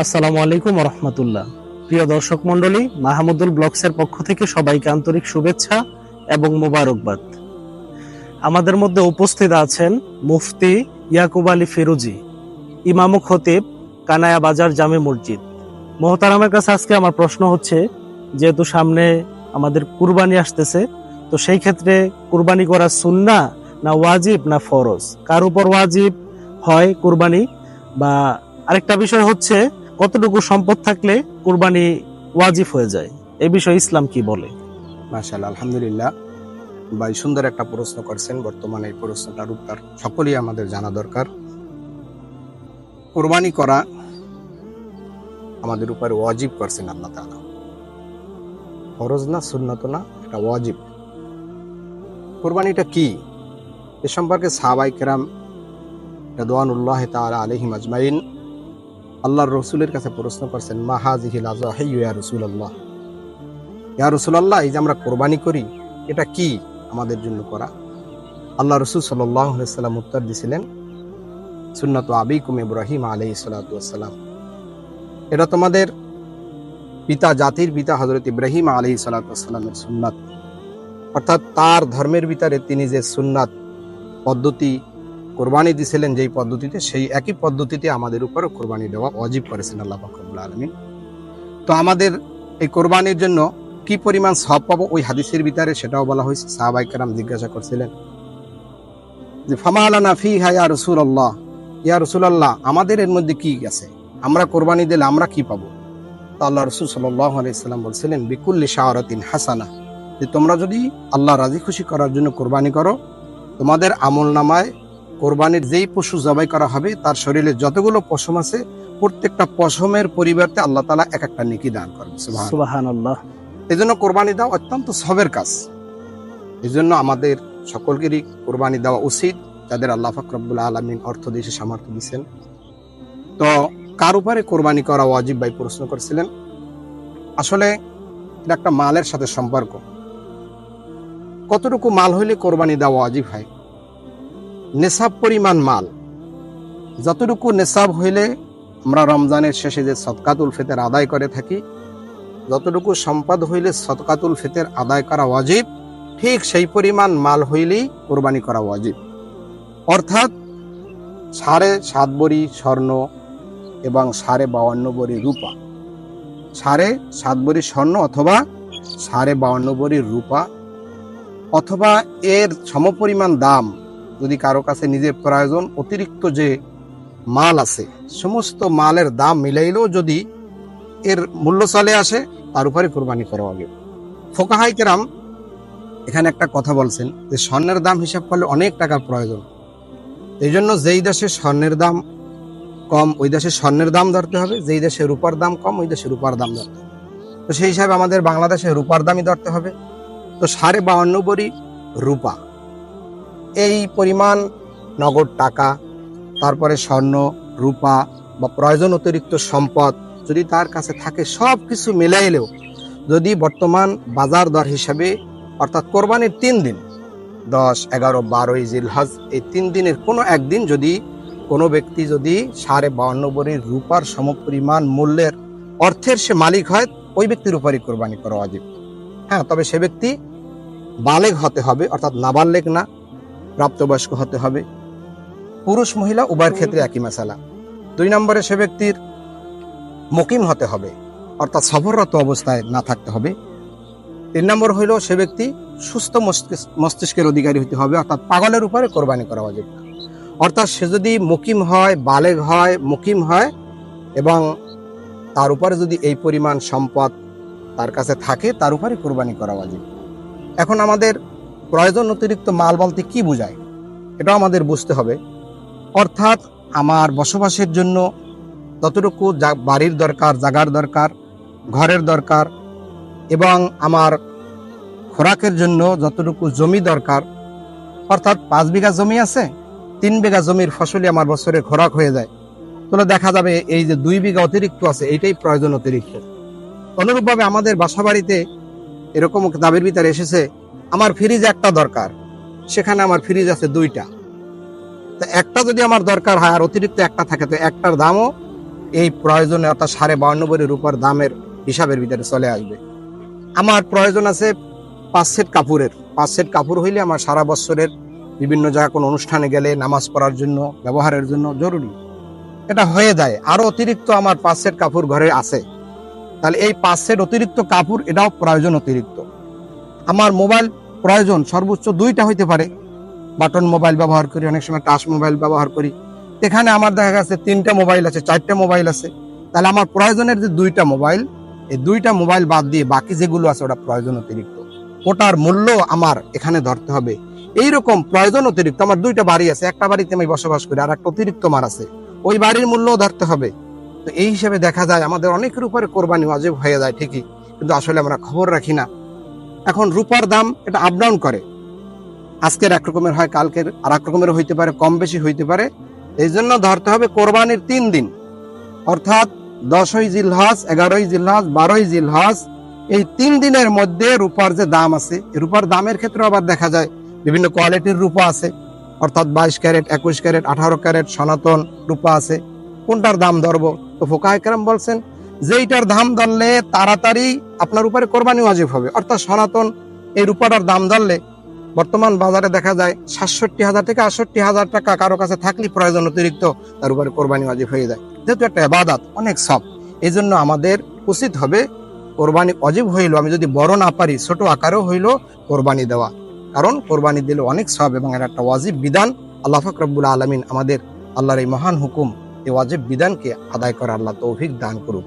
আসসালামু আলাইকুম রহমতুল্লাহ প্রিয় দর্শক মন্ডলী মাহমুদুল ব্লগসের পক্ষ থেকে সবাইকে আন্তরিক শুভেচ্ছা এবং মোবারকবাদ। আমাদের মধ্যে উপস্থিত আছেন মুফতি ইয়াকুব আলী ফিরোজি, ইমামু খতিব কানায়া বাজার জামে মসজিদ। মোহতারামের কাছে আজকে আমার প্রশ্ন হচ্ছে, যেহেতু সামনে আমাদের কুরবানি আসতেছে, তো সেই ক্ষেত্রে কুরবানি করা সুন্না না ওয়াজিব না ফরজ? কার উপর ওয়াজিব হয় কুরবানি? বা আরেকটা বিষয় হচ্ছে কতটুকু সম্পদ থাকলে কুরবানি ওয়াজিব হয়ে যায়? এ বিষয়ে ইসলাম কি বলে? মাশাআল্লাহ, আলহামদুলিল্লাহ। ভাই, সুন্দর একটা প্রশ্ন করছেন। বর্তমানে এই প্রশ্নটার উত্তর সকলেই আমাদের জানা দরকার। কোরবানি করা আমাদের উপর ওয়াজিব করছেন আল্লাহ তাআলা। ফরজ না সুন্নত না, এটা ওয়াজিব। কোরবানিটা কি? এ সম্পর্কে সাহাবাই কেরাম রাদওয়ানুল্লাহ তাআলা আলাইহিম আজমাইন আল্লাহর রসুলের কাছে প্রশ্ন করছেন, মা আজাহি ইয়া রাসূলুল্লাহ? ইয়া রসুলাল্লাহ, এই যে আমরা কোরবানি করি, এটা কি আমাদের জন্য করা? আল্লাহ রসুল সাল্লাম উত্তর দিছিলেন, সুন্নত আবিকুম ইব্রাহিম আলাই সালাতাম এটা তোমাদের পিতা, জাতির পিতা হজরত ইব্রাহিম আলাই সালাতামের সুন্নাত। অর্থাৎ তার ধর্মের ভিতরে তিনি যে সুন্নাত, পদ্ধতি কোরবানি দিছিলেন যেই পদ্ধতিতে, সেই একই পদ্ধতিতে আমাদের উপরও কোরবানি দেওয়া অজীব করেছেন আল্লাহ আলমিন। তো আমাদের এই কোরবানির জন্য কি পরিমাণ সব পাবো ওই হাদিসের ভিতরে সেটাও বলা হয়েছে, সাহাবাই কারাম জিজ্ঞাসা করছিলেন। যে ফামালানা ফি হা ইয়া রসুল আল্লাহ ইয়া রসুল আল্লাহ আমাদের এর মধ্যে কি গেছে আমরা কোরবানি দিলে আমরা কি পাবো? তা আল্লাহ রসুল সাল্লাহ আলাইসাল্লাম বলছিলেন, বিকুল্লি শাহরাতিন হাসানা। যে, তোমরা যদি আল্লাহ রাজি খুশি করার জন্য কোরবানি করো, তোমাদের আমল নামায় কোরবানির যেই পশু জবাই করা হবে তার শরীরে যতগুলো পশম আছে প্রত্যেকটা পশমের পরিবর্তে আল্লাহ তালা এক একটা নিকি দান করবে সুবহান। এই জন্য কোরবানি দেওয়া অত্যন্ত সবের কাজ। এই জন্য আমাদের সকলকেরই কোরবানি দেওয়া উচিত যাদের আল্লাহ ফাকরবুল আলমিন অর্থ দেশে সামর্থ্য দিচ্ছেন তো কার উপরে কোরবানি করা ওয়াজিব ভাই প্রশ্ন করছিলেন? আসলে এটা একটা মালের সাথে সম্পর্ক। কতটুকু মাল হইলে কোরবানি দেওয়া ওয়াজিব হয়? নেশাব পরিমাণ মাল। যতটুকু নেশাব হইলে আমরা রমজানের শেষে যে সৎকাতুল ফেতের আদায় করে থাকি, যতটুকু সম্পদ হইলে সদকাতুল ফেতের আদায় করা ওয়াজিব, ঠিক সেই পরিমাণ মাল হইলেই কোরবানি করা ওয়াজিব। অর্থাৎ সাড়ে সাত বড়ি স্বর্ণ এবং সাড়ে বাউান্ন বড়ি রূপা। সাড়ে সাত বড়ি স্বর্ণ অথবা সাড়ে বাউান্ন বড়ি রূপা অথবা এর সমপরিমাণ দাম যদি কারও কাছে নিজের প্রয়োজন অতিরিক্ত যে মাল আছে, সমস্ত মালের দাম মিলাইলেও যদি এর মূল্য চলে আসে, তার উপরে কোরবানি করা হবে। ফোকাহাই কেরাম এখানে একটা কথা বলছেন যে, স্বর্ণের দাম হিসাব করলে অনেক টাকার প্রয়োজন। এই জন্য যেই দেশে স্বর্ণের দাম কম, ওই দেশে স্বর্ণের দাম ধরতে হবে। যেই দেশে রূপার দাম কম, ওই দেশে রূপার দাম ধরতে হবে। তো সেই হিসাবে আমাদের বাংলাদেশে রূপার দামই ধরতে হবে। তো সাড়ে বাউন্ন বড়ি রূপা। এই পরিমাণ নগদ টাকা, তারপরে স্বর্ণ, রূপা বা প্রয়োজন অতিরিক্ত সম্পদ যদি তার কাছে থাকে সব কিছু মিলাইলেও যদি বর্তমান বাজার দর হিসাবে, অর্থাৎ কোরবানির তিন দিন, দশ, এগারো, বারোই জিলহজ, এই তিন দিনের কোনো একদিন যদি কোনো ব্যক্তি যদি সাড়ে বাউন্ন বড়ির রূপার সমপরিমাণ মূল্যের অর্থের সে মালিক হয়, ওই ব্যক্তির উপরই কোরবানি করা অজীব হ্যাঁ তবে সে ব্যক্তি বালেগ হতে হবে, অর্থাৎ নাবালেগ না। প্রাপ্তবয়স্ক হতে হবে। পুরুষ, মহিলা উভয়ের ক্ষেত্রে একই মশালা দুই নম্বরে সে ব্যক্তির মকিম হতে হবে, অর্থাৎ সফররত অবস্থায় না থাকতে হবে। তিন নম্বর হইল সে ব্যক্তি সুস্থ মস্তিষ্ক- মস্তিষ্কের অধিকারী হতে হবে, অর্থাৎ পাগলের উপরে কোরবানি করা উচিত অর্থাৎ সে যদি মুকিম হয়, বালেগ হয়, মুকিম হয়, এবং তার উপরে যদি এই পরিমাণ সম্পদ তার কাছে থাকে, তার উপরে কোরবানি করা উচিত। এখন আমাদের প্রয়োজন অতিরিক্ত মাল বলতে কি বোঝায়? এটাও আমাদের বুঝতে হবে। অর্থাৎ আমার বসবাসের জন্য ততটুকু বাড়ির দরকার, জাগার দরকার, ঘরের দরকার এবং আমার খোরাকের জন্য যতটুকু জমি দরকার, অর্থাৎ পাঁচ বিঘা জমি আছে, তিন বিঘা জমির ফসলই আমার বছরে খোরাক হয়ে যায়। তাহলে দেখা যাবে এই যে দুই বিঘা অতিরিক্ত আছে এইটাই প্রয়োজন অতিরিক্ত। অনুরূপভাবে আমাদের বাসা বাড়িতে এরকম দাবির ভিতরে এসেছে আমার ফ্রিজ একটা দরকার। সেখানে আমার ফ্রিজ আছে দুইটা। তো একটা যদি আমার দরকার হয় আর অতিরিক্ত একটা থাকে, তো একটার দামও এই প্রয়োজনে অর্থাৎ সাড়ে বাউন্ন ভরি রূপার দামের হিসাবের ভিতরে চলে আসবে। আমার প্রয়োজন আছে পাঁচ সেট কাপড়ের। পাঁচ সেট কাপড় হইলে আমার সারা বছরের বিভিন্ন জায়গায় কোনো অনুষ্ঠানে গেলে, নামাজ পড়ার জন্য, ব্যবহারের জন্য জরুরি। এটা হয়ে যায়। আরও অতিরিক্ত আমার পাঁচ সেট কাপড় ঘরে আছে। তাহলে এই পাঁচ সেট অতিরিক্ত কাপড় এটাও প্রয়োজন অতিরিক্ত। আমার মোবাইল প্রয়োজন সর্বোচ্চ দুইটা হইতে পারে। বাটন মোবাইল ব্যবহার করি, অনেক সময় টাচ মোবাইল ব্যবহার করি। এখানে আমার দেখা গেছে তিনটা মোবাইল আছে, চারটা মোবাইল আছে। তাহলে আমার প্রয়োজনের যে দুইটা মোবাইল, এই দুইটা মোবাইল বাদ দিয়ে বাকি যেগুলো আছে ওটা প্রয়োজন অতিরিক্ত। ওটার মূল্য আমার এখানে ধরতে হবে। এইরকম প্রয়োজন অতিরিক্ত, আমার দুইটা বাড়ি আছে, একটা বাড়িতে আমি বসবাস করি আর একটা অতিরিক্ত মার আছে। ওই বাড়ির মূল্যও ধরতে হবে। তো এই হিসেবে দেখা যায়, আমাদের অনেকের উপরে কোরবানি ওয়াজিব হয়ে যায় ঠিকই, কিন্তু আসলে আমরা খবর রাখি না। এখন রূপার দাম এটা আপ ডাউন করে। আজকের এক রকমের হয়, কালকের আর এক রকমের হইতে পারে, কম বেশি হইতে পারে। এই জন্য ধরতে হবে কোরবানির তিন দিন। অর্থাৎ দশই জিলহজ, এগারোই জিলহজ, বারোই জিলহজ, এই তিন দিনের মধ্যে রূপার যে দাম আছে রূপার দামের ক্ষেত্রে আবার দেখা যায়, বিভিন্ন কোয়ালিটির রূপা আছে। অর্থাৎ বাইশ ক্যারেট, একুশ ক্যারেট, আঠারো ক্যারেট, সনাতন রূপা আছে। কোনটার দাম ধরবো? তো ফোকা একরাম বলছেন যেইটার দাম ধরলে তাড়াতাড়ি আপনার উপরে কোরবানি ওয়াজিব হবে। অর্থাৎ সনাতন এই রূপাটার দাম ধরলে বর্তমান বাজারে দেখা যায় সাতষট্টি হাজার থেকে আটষট্টি হাজার টাকা কারও কাছে থাকলে প্রয়োজন অতিরিক্ত তার উপরে কোরবানি ওয়াজিব হয়ে যায়। যেহেতু একটা আবাদাত অনেক সব। এই জন্য আমাদের উচিত হবে কোরবানি অজীব হইল, আমি যদি বড় না পারি, ছোট আকারেও হইল কোরবানি দেওয়া। কারণ কোরবানি দিলে অনেক সব এবং এটা একটা ওয়াজিব বিধান আল্লাহ ফকরবুল আলমিন আমাদের আল্লাহর এই মহান হুকুম, এই ওয়াজিব বিধানকে আদায় করা আল্লাহ তৌফিক দান করুক।